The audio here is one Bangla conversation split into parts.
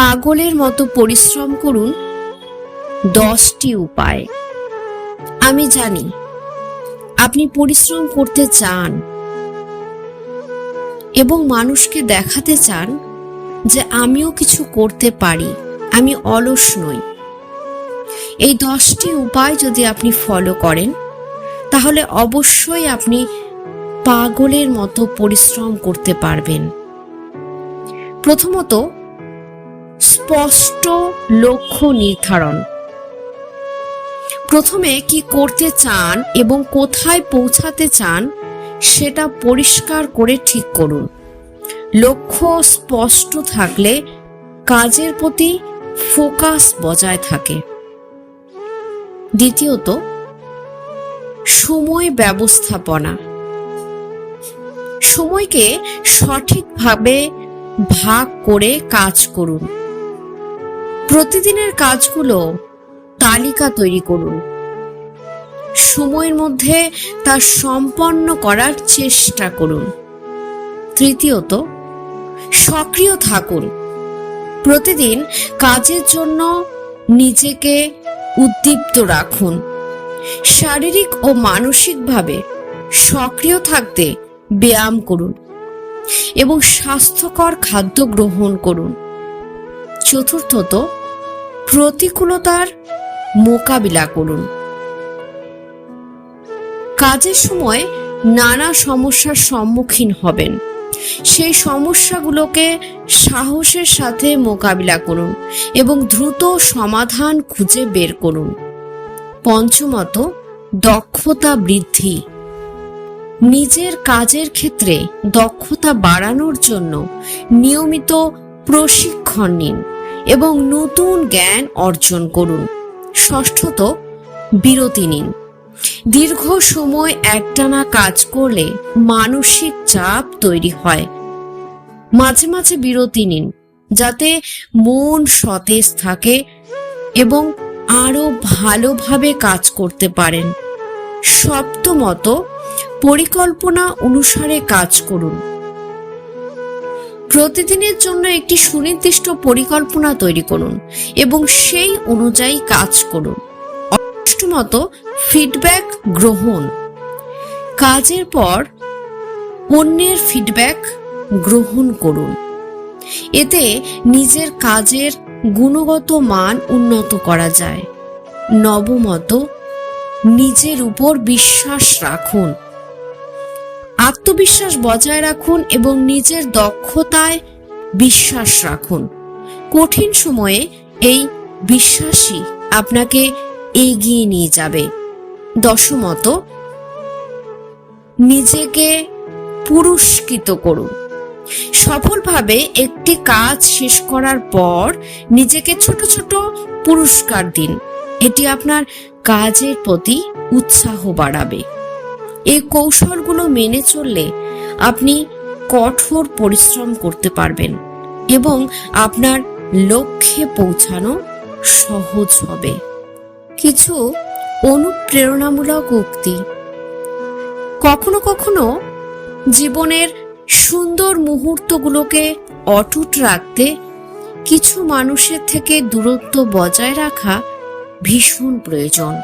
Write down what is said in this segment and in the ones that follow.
পাগলের মতো পরিশ্রম করুন দশটি উপায়। আমি জানি, আপনি পরিশ্রম করতে চান এবং মানুষকে দেখাতে চান যে আমিও কিছু করতে পারি, আমি অলস নই। এই দশটি উপায় যদি আপনি ফলো করেন, তাহলে অবশ্যই আপনি পাগলের মতো পরিশ্রম করতে পারবেন। প্রথমত স্পষ্ট লক্ষ্য নির্ধারণ। প্রথমে কি করতে চান এবং কোথায় পৌঁছাতে চান, সেটা পরিষ্কার করে ঠিক করুন। লক্ষ্য স্পষ্ট থাকলে কাজের প্রতি ফোকাস বজায় থাকে। দ্বিতীয়ত, সময় ব্যবস্থাপনা। সময়কে সঠিকভাবে ভাগ করে কাজ করুন। প্রতিদিনের কাজগুলো তালিকা তৈরি করুন। সময়ের মধ্যে তা সম্পন্ন করার চেষ্টা করুন। তৃতীয়ত, সক্রিয় থাকুন। প্রতিদিন কাজের জন্য নিজেকে উদ্দীপ্ত রাখুন। শারীরিক ও মানসিকভাবে সক্রিয় থাকতে ব্যায়াম করুন এবং স্বাস্থ্যকর খাদ্য গ্রহণ করুন। চতুর্থত প্রতিকূলতার মোকাবিলা করুন। কাজের সময় নানা সমস্যার সম্মুখীন হবেন। সেই সমস্যাগুলোকে সাহসের সাথে মোকাবিলা করুন এবং দ্রুত সমাধান খুঁজে বের করুন। পঞ্চমত, দক্ষতা বৃদ্ধি। নিজের কাজের ক্ষেত্রে দক্ষতা বাড়ানোর জন্য নিয়মিত প্রশিক্ষণ নিন। এবং নতুন জ্ঞান অর্জন করুন। ষষ্ঠত, বিরতি নিন। দীর্ঘ সময় একটানা কাজ করলে মানসিক চাপ তৈরি হয়। মাঝে মাঝে বিরতি নিন, যাতে মন সতেজ থাকে এবং আরও ভালোভাবে কাজ করতে পারেন। সপ্তমত, পরিকল্পনা অনুসারে কাজ করুন। প্রতিদিনের জন্য একটি সুনির্দিষ্ট পরিকল্পনা তৈরি করুন এবং সেই অনুযায়ী কাজ করুন। অষ্টমত ফিডব্যাক গ্রহণ। কাজের পর অন্যের ফিডব্যাক গ্রহণ করুন। এতে নিজের কাজের গুণগত মান উন্নত করা যায়। নবমত, নিজের উপর বিশ্বাস রাখুন। আত্মবিশ্বাস বজায় রাখুন এবং নিজের দক্ষতায় বিশ্বাস রাখুন। কঠিন সময়ে এই বিশ্বাসই আপনাকে এগিয়ে নিয়ে যাবে। দশমত, নিজেকে পুরস্কৃত করুন। সফলভাবে একটি কাজ শেষ করার পর নিজেকে ছোট ছোট পুরস্কার দিন। এটি আপনার কাজের প্রতি উৎসাহ বাড়াবে। এই কৌশলগুলো মেনে চললে আপনি কঠোর পরিশ্রম করতে পারবেন এবং আপনার লক্ষ্যে পৌঁছানো সহজ হবে। কিছু অনুপ্রেরণামূলক উক্তি। কখনো কখনো জীবনের সুন্দর মুহূর্তগুলোকে অটুট রাখতে কিছু মানুষের থেকে দূরত্ব বজায় রাখা ভীষণ প্রয়োজন।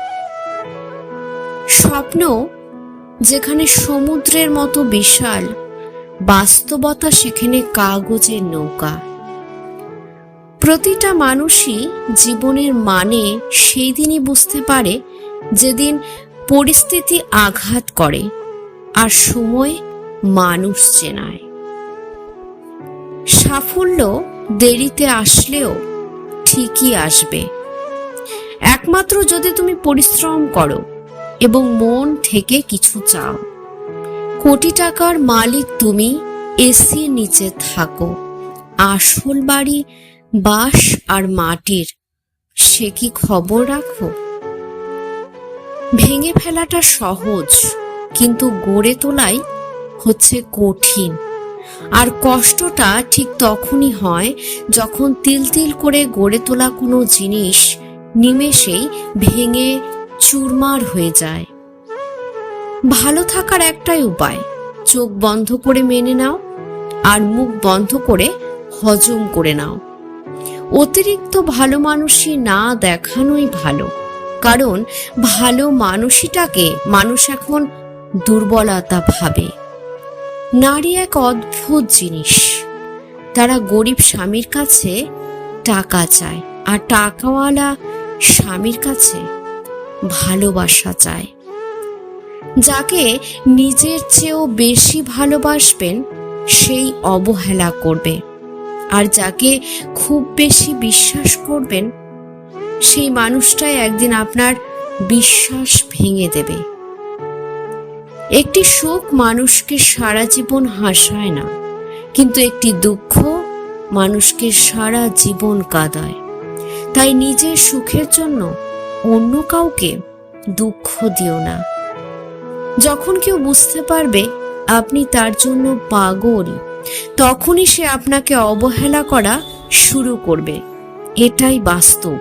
স্বপ্ন যেখানে সমুদ্রের মতো বিশাল, বাস্তবতা সেখানে কাগজের নৌকা। প্রতিটা মানুষই জীবনের মানে সেই দিনই বুঝতে পারে যেদিন পরিস্থিতি আঘাত করে আর সময় মানুষ চেনায়। সাফল্য দেরিতে আসলেও ঠিকই আসবে। একমাত্র যদি তুমি পরিশ্রম করো এবং মন থেকে কিছু চাও। কোটি টাকার মালিক তুমি এসির নিচে থাকো। আসল বাড়ি, বাঁশ আর মাটির, সে কি খবর রাখো? ভেঙে ফেলাটা সহজ, কিন্তু গড়ে তোলাই হচ্ছে কঠিন। আর কষ্টটা ঠিক তখনই হয় যখন তিল তিল করে গড়ে তোলা কোনো জিনিস নিমেষেই ভেঙে চুরমার হয়ে যায়। ভালো থাকার একটাই উপায়, চোখ বন্ধ করে মেনে নাও আর মুখ বন্ধ করে হজম করে নাও। অতিরিক্ত ভালো মানুষই না দেখানোই ভালো, কারণ ভালো মানুষটাকে মানুষ এখন দুর্বলতা ভাবে। নারী এক অদ্ভুত জিনিস, তারা গরিব স্বামীর কাছে টাকা চায় আর টাকাওয়ালা স্বামীর কাছে ভালোবাসা চায়। যাকে নিজের চেয়েও বেশি ভালোবাসবেন, সেই অবহেলা করবে। আর যাকে খুব বেশি বিশ্বাস করবেন, সেই মানুষটাই একদিন আপনার বিশ্বাস ভেঙে দেবে। একটি সুখ মানুষকে সারা জীবন হাসায় না, কিন্তু একটি দুঃখ মানুষকে সারা জীবন কাঁদায়। তাই নিজের সুখের জন্য অন্য কাউকে দুঃখ দিও না। যখন কেউ বুঝতে পারবে আপনি তার জন্য পাগল, তখনই সে আপনাকে অবহেলা করা শুরু করবে। এটাই বাস্তব।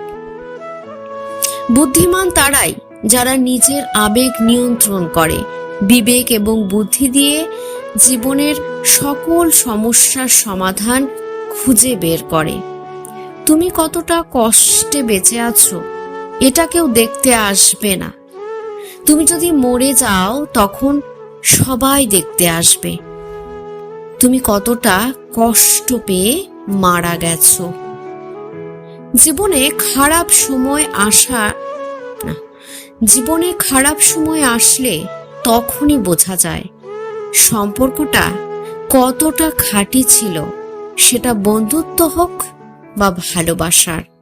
বুদ্ধিমান তারাই যারা নিজের আবেগ নিয়ন্ত্রণ করে, বিবেক এবং বুদ্ধি দিয়ে জীবনের সকল সমস্যার সমাধান খুঁজে বের করে। তুমি কতটা কষ্টে বেঁচে আছো? এটা কেউ দেখতে আসবে না। তুমি যদি মরে যাও, তখন সবাই দেখতে আসবে। তুমি কতটা কষ্ট পেয়ে মারা গেছো। জীবনে খারাপ সময় আসা না, জীবনে খারাপ সময় আসলে তখনই বোঝা যায় সম্পর্কটা কতটা খাঁটি ছিল, সেটা বন্ধুত্ব হোক বা ভালোবাসার।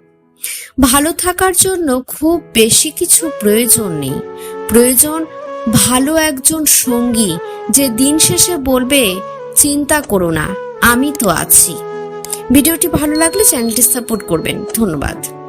ভালো থাকার জন্য খুব বেশি কিছু প্রয়োজন নেই। প্রয়োজন ভালো একজন সঙ্গী যে দিন শেষে বলবে, চিন্তা করো না, আমি তো আছি। ভিডিওটি ভালো লাগলে চ্যানেলটি সাপোর্ট করবেন। ধন্যবাদ।